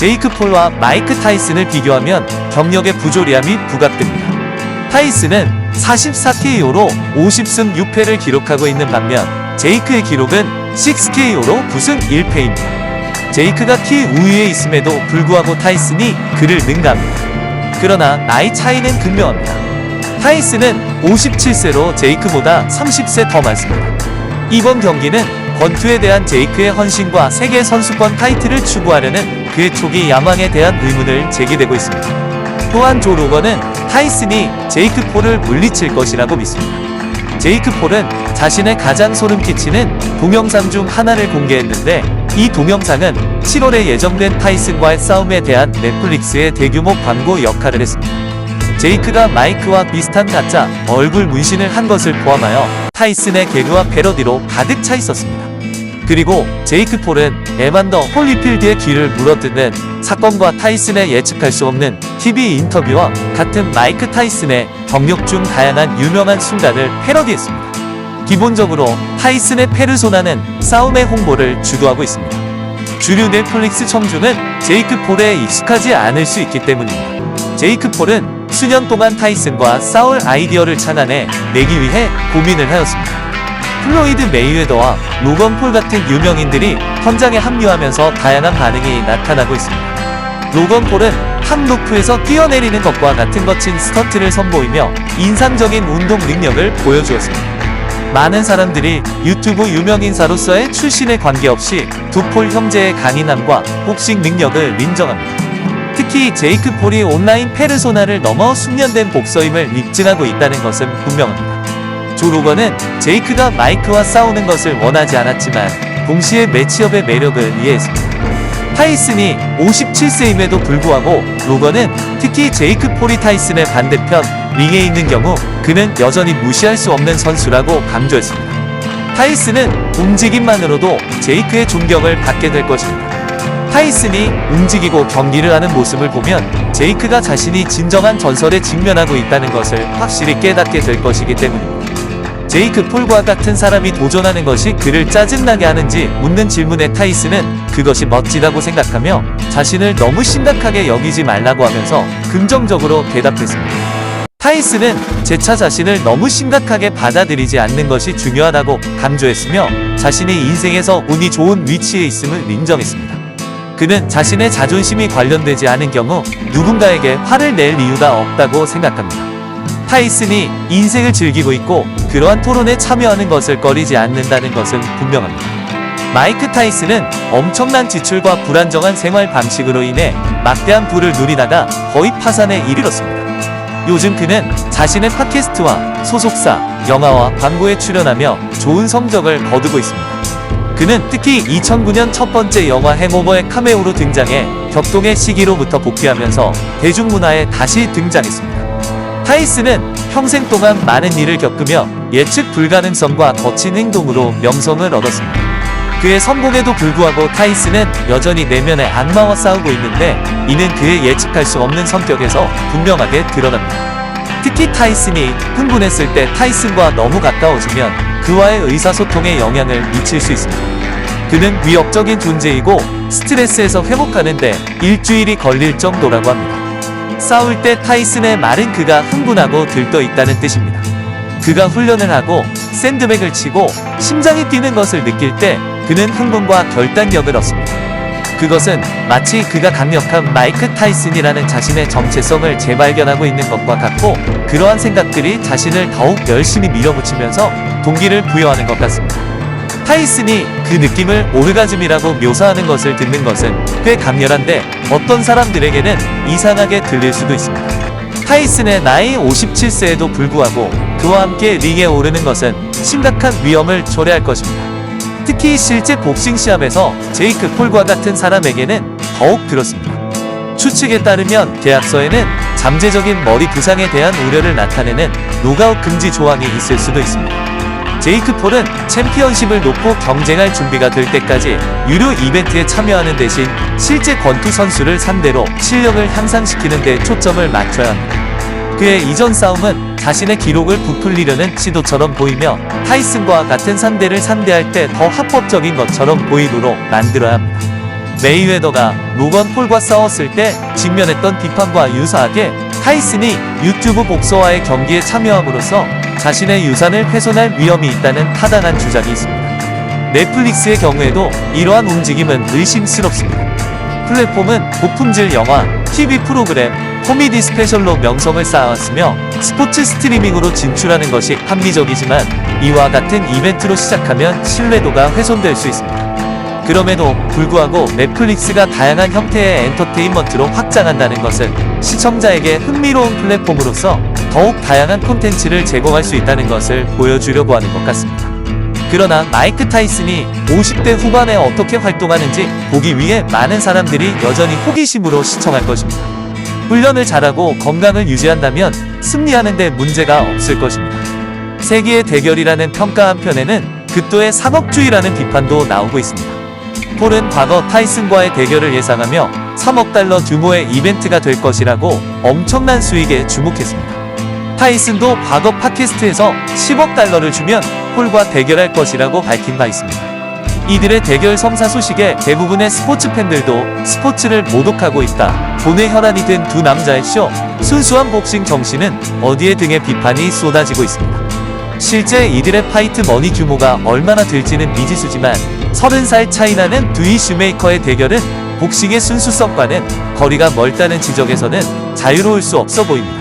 제이크 폴과 마이크 타이슨을 비교하면 경력의 부조리함이 부각됩니다. 타이슨은 44KO로 50승 6패를 기록하고 있는 반면 제이크의 기록은 6KO로 9승 1패입니다. 제이크가 키 우위에 있음에도 불구하고 타이슨이 그를 능가합니다. 그러나 나이 차이는 극명합니다. 타이슨은 57세로 제이크보다 30세 더 많습니다. 이번 경기는 권투에 대한 제이크의 헌신과 세계 선수권 타이틀을 추구하려는 그의 초기 야망에 대한 의문을 제기되고 있습니다. 또한 조 로건은 타이슨이 제이크 폴을 물리칠 것이라고 믿습니다. 제이크 폴은 자신의 가장 소름 끼치는 동영상 중 하나를 공개했는데 이 동영상은 7월에 예정된 타이슨과의 싸움에 대한 넷플릭스의 대규모 광고 역할을 했습니다. 제이크가 마이크와 비슷한 가짜 얼굴 문신을 한 것을 포함하여 타이슨의 개그와 패러디로 가득 차 있었습니다. 그리고 제이크 폴은 에반더 홀리필드의 귀를 물어뜯는 사건과 타이슨의 예측할 수 없는 TV 인터뷰와 같은 마이크 타이슨의 경력 중 다양한 유명한 순간을 패러디했습니다. 기본적으로 타이슨의 페르소나는 싸움의 홍보를 주도하고 있습니다. 주류 넷플릭스 청주는 제이크 폴에 익숙하지 않을 수 있기 때문입니다. 제이크 폴은 수년 동안 타이슨과 싸울 아이디어를 찾아내 내기 위해 고민을 하였습니다. 플로이드 메이웨더와 로건 폴 같은 유명인들이 현장에 합류하면서 다양한 반응이 나타나고 있습니다. 로건 폴은 탑로프에서 뛰어내리는 것과 같은 거친 스턴트를 선보이며 인상적인 운동 능력을 보여주었습니다. 많은 사람들이 유튜브 유명인사로서의 출신에 관계없이 두 폴 형제의 강인함과 복싱 능력을 인정합니다. 특히 제이크 폴이 온라인 페르소나를 넘어 숙련된 복서임을 입증하고 있다는 것은 분명합니다. 조 로건은 제이크가 마이크와 싸우는 것을 원하지 않았지만 동시에 매치업의 매력을 이해했습니다. 타이슨이 57세임에도 불구하고 로건은 특히 제이크 폴이 타이슨의 반대편 링에 있는 경우 그는 여전히 무시할 수 없는 선수라고 강조했습니다. 타이슨은 움직임만으로도 제이크의 존경을 받게 될 것입니다. 타이슨이 움직이고 경기를 하는 모습을 보면 제이크가 자신이 진정한 전설에 직면하고 있다는 것을 확실히 깨닫게 될 것이기 때문입니다. 제이크 폴과 같은 사람이 도전하는 것이 그를 짜증나게 하는지 묻는 질문에 타이슨은 그것이 멋지다고 생각하며 자신을 너무 심각하게 여기지 말라고 하면서 긍정적으로 대답했습니다. 타이슨은 재차 자신을 너무 심각하게 받아들이지 않는 것이 중요하다고 강조했으며 자신이 인생에서 운이 좋은 위치에 있음을 인정했습니다. 그는 자신의 자존심이 관련되지 않은 경우 누군가에게 화를 낼 이유가 없다고 생각합니다. 타이슨이 인생을 즐기고 있고 그러한 토론에 참여하는 것을 꺼리지 않는다는 것은 분명합니다. 마이크 타이슨은 엄청난 지출과 불안정한 생활 방식으로 인해 막대한 부를 누리다가 거의 파산에 이르렀습니다. 요즘 그는 자신의 팟캐스트와 소속사, 영화와 광고에 출연하며 좋은 성적을 거두고 있습니다. 그는 특히 2009년 첫 번째 영화 행오버의 카메오로 등장해 격동의 시기로부터 복귀하면서 대중문화에 다시 등장했습니다. 타이슨은 평생 동안 많은 일을 겪으며 예측 불가능성과 거친 행동으로 명성을 얻었습니다. 그의 성공에도 불구하고 타이슨은 여전히 내면의 악마와 싸우고 있는데 이는 그의 예측할 수 없는 성격에서 분명하게 드러납니다. 특히 타이슨이 흥분했을 때 타이슨과 너무 가까워지면 그와의 의사소통에 영향을 미칠 수 있습니다. 그는 위협적인 존재이고 스트레스에서 회복하는데 일주일이 걸릴 정도라고 합니다. 싸울 때 타이슨의 말은 그가 흥분하고 들떠 있다는 뜻입니다. 그가 훈련을 하고 샌드백을 치고 심장이 뛰는 것을 느낄 때 그는 흥분과 결단력을 얻습니다. 그것은 마치 그가 강력한 마이크 타이슨이라는 자신의 정체성을 재발견하고 있는 것과 같고 그러한 생각들이 자신을 더욱 열심히 밀어붙이면서 동기를 부여하는 것 같습니다. 타이슨이 그 느낌을 오르가즘이라고 묘사하는 것을 듣는 것은 꽤 강렬한데 어떤 사람들에게는 이상하게 들릴 수도 있습니다. 타이슨의 나이 57세에도 불구하고 그와 함께 링에 오르는 것은 심각한 위험을 초래할 것입니다. 특히 실제 복싱 시합에서 제이크 폴과 같은 사람에게는 더욱 그렇습니다. 추측에 따르면 계약서에는 잠재적인 머리 부상에 대한 우려를 나타내는 노가웃 금지 조항이 있을 수도 있습니다. 제이크 폴은 챔피언십을 놓고 경쟁할 준비가 될 때까지 유료 이벤트에 참여하는 대신 실제 권투 선수를 상대로 실력을 향상시키는 데 초점을 맞춰야 합니다. 그의 이전 싸움은 자신의 기록을 부풀리려는 시도처럼 보이며 타이슨과 같은 상대를 상대할 때 더 합법적인 것처럼 보이도록 만들어야 합니다. 메이웨더가 로건 폴과 싸웠을 때 직면했던 비판과 유사하게 타이슨이 유튜브 복서와의 경기에 참여함으로써 자신의 유산을 훼손할 위험이 있다는 타당한 주장이 있습니다. 넷플릭스의 경우에도 이러한 움직임은 의심스럽습니다. 플랫폼은 고품질 영화, TV 프로그램, 코미디 스페셜로 명성을 쌓아왔으며 스포츠 스트리밍으로 진출하는 것이 합리적이지만 이와 같은 이벤트로 시작하면 신뢰도가 훼손될 수 있습니다. 그럼에도 불구하고 넷플릭스가 다양한 형태의 엔터테인먼트로 확장한다는 것은 시청자에게 흥미로운 플랫폼으로서 더욱 다양한 콘텐츠를 제공할 수 있다는 것을 보여주려고 하는 것 같습니다. 그러나 마이크 타이슨이 50대 후반에 어떻게 활동하는지 보기 위해 많은 사람들이 여전히 호기심으로 시청할 것입니다. 훈련을 잘하고 건강을 유지한다면 승리하는데 문제가 없을 것입니다. 세계의 대결이라는 평가 한편에는 극도의 상업주의라는 비판도 나오고 있습니다. 폴은 과거 타이슨과의 대결을 예상하며 3억 달러 규모의 이벤트가 될 것이라고 엄청난 수익에 주목했습니다. 타이슨도 과거 팟캐스트에서 10억 달러를 주면 폴과 대결할 것이라고 밝힌 바 있습니다. 이들의 대결 성사 소식에 대부분의 스포츠 팬들도 스포츠를 모독하고 있다. 돈의 혈안이 된 두 남자의 쇼, 순수한 복싱 정신은 어디에 등의 비판이 쏟아지고 있습니다. 실제 이들의 파이트 머니 규모가 얼마나 될지는 미지수지만 30살 차이 나는 두이 슈메이커의 대결은 복싱의 순수성과는 거리가 멀다는 지적에서는 자유로울 수 없어 보입니다.